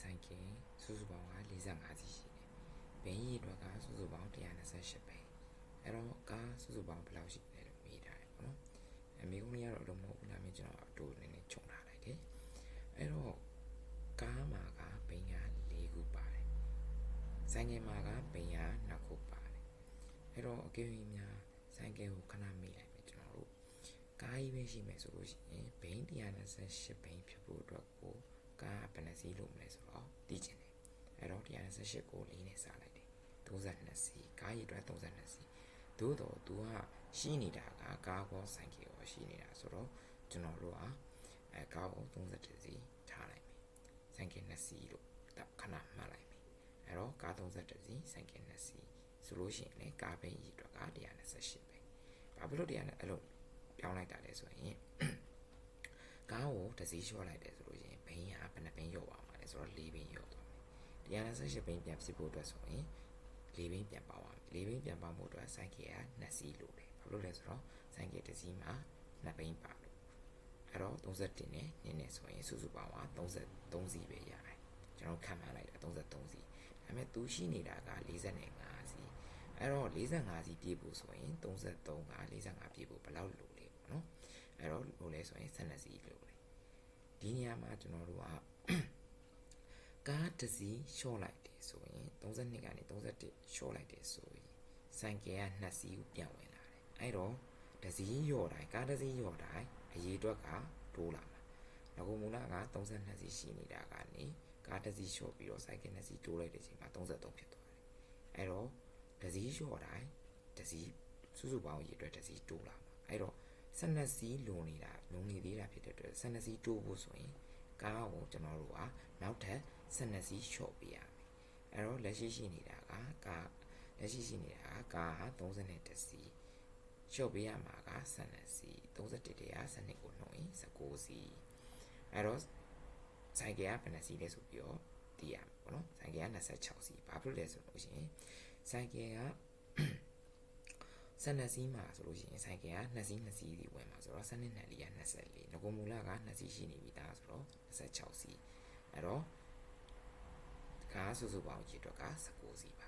ဆိုင်ကယ်စုစုပေါင်းက45စီးရှိတယ်ဘိန်းရည်အတွက်ကစုစုပေါင်း128ဘိန်းအဲ့တော့ကားစုစုပေါင်းဘယ်လောက်ရှိလဲလို့မေးထားတယ်ပေါ့နော်အမေကုန်းကြီးကတော့လုံးမဟုတ်ဘူးဒါပေမဲ့ကျွန်တော်အတူနည်းနည်းခြုံထားလိုက်တယ်အဲ့တော့ကားမှာကဘိန်းက4ခုပါတယ်ဆိုင်ကယ်မှာကဘိန်းက2ခုပါတယ်အဲ့တော့အကယ်၍များဆိုင်ကယ်ကိုခဏမေးလိုက်မယ်ကျွန်တော်တို့ကားကြီးပဲရှိမယ်ဆိုလို့ရှိရင်ဘိန်း128ဘိန်း 118ကို4နဲ့စလိုက်တယ်32စီကားရည်အတွက်32စီသို့တော့ तू ကရှိနေတာကကားကောဆိုင်ကယ်ကောရှိနေတာဆိုတော့ကျွန်တော်တို့ကအဲကားကို32စီထားလိုက်မယ်ဆိုင်ကယ်2စီလို့ခဏမှတ်လိုက်မယ်အဲတော့ကား32စီဆိုင်ကယ်2စီဆိုလို့ရှိရင်လေကားဘိန်းရည်အတွက်က128ပဲဘာဖြစ်လို့100အဲ့လိုပြောင်းလိုက်တာလဲဆိုရင်ကားကိုတစ်စီးလျှော့လိုက်တယ်ဆိုလို့ရှိရင်ဘိန်းကဘယ်နှဘိန်းလျော့ပါမှာလဲဆိုတော့၄ဘိန်းလျော့သွား 128ဘိန်းပြန်ဖြစ်ဖို့အတွက်ဆိုရင်၄ဘိန်းပြန်ပေါအောင်၄ဘိန်းပြန်ပေါဖို့အတွက်စိုက်ကယ်က2စီးလိုတယ်ဘာလို့လဲဆိုတော့စိုက်ကယ်တစ်စီးမှာ2ဘိန်းပါလို့အဲ့တော့31နဲ့နင်းနေဆိုရင်စုစုပေါင်းက33စီးပဲရတယ်ကျွန်တော်ခံမှန်းလိုက်တာ33စီးဒါပေမဲ့သူရှိနေတာက45စီးအဲ့တော့45စီးပြည့်ဖို့ဆိုရင်33က45ပြည့်ဖို့ဘယ်လောက်လိုလဲပေါ့နော်အဲ့တော့လိုလဲဆိုရင်12စီးလိုတယ်ဒီနေရာမှာကျွန်တော်တို့က ကားတစ်စီးလျှော့လိုက်တယ်ဆိုရင်32ကနေ31လျှော့လိုက်တယ်ဆိုရင်ဆိုင်ကယ်က2စီးကိုပြန်ဝင်လာတယ်အဲ့တော့တစ်စီးလျော့တိုင်းကားတစ်စီးလျော့တိုင်းအရေးအတွက်ကတိုးလာမှာငကူမူလက32စီးရှိနေတာကနေကားတစ်စီးလျှော့ပြီးတော့ဆိုင်ကယ်2စီးတိုးလိုက်တဲ့အချိန်မှာ33ဖြစ်သွားတယ်အဲ့တော့တစ်စီးလျှော့တိုင်းတစ်စီးစုစုပေါင်းအရေးအတွက်တစ်စီးတိုးလာမှာအဲ့တော့12စီးလုံနေတာလုံနေသေးတာဖြစ်တဲ့အတွက်12စီးတိုးဖို့ဆိုရင်ကားကိုကျွန်တော်တို့ကနောက်ထပ် 12စီးလျှော့ပေးရမယ်အဲ့တော့လက်ရှိရှိနေတာကကားလက်ရှိရှိနေတာကကားဟာ31စီးလျှော့ပေးရမှာက12စီး31တရား12ကိုနှုတ်ရင်19စီးအဲ့တော့ဆိုင်ကယ်ကဘယ်နှစီးလဲဆိုပြီးတော့သိရမှာပေါ့နော်ဆိုင်ကယ်က26စီးဘာဖြစ်လဲဆိုလို့ရှိရင်ဆိုင်ကယ်က12စီးမှာဆိုလို့ရှိရင်ဆိုင်ကယ်က2စီး2စီးစီဝင်မှာဆိုတော့12နဲ့လေးက24ငကိုမူလက2စီးရှိနေပြီသားဆိုတော့26စီးအဲ့တော့ ကားစုစုပေါင်းရေအတွက်က19စီးပါ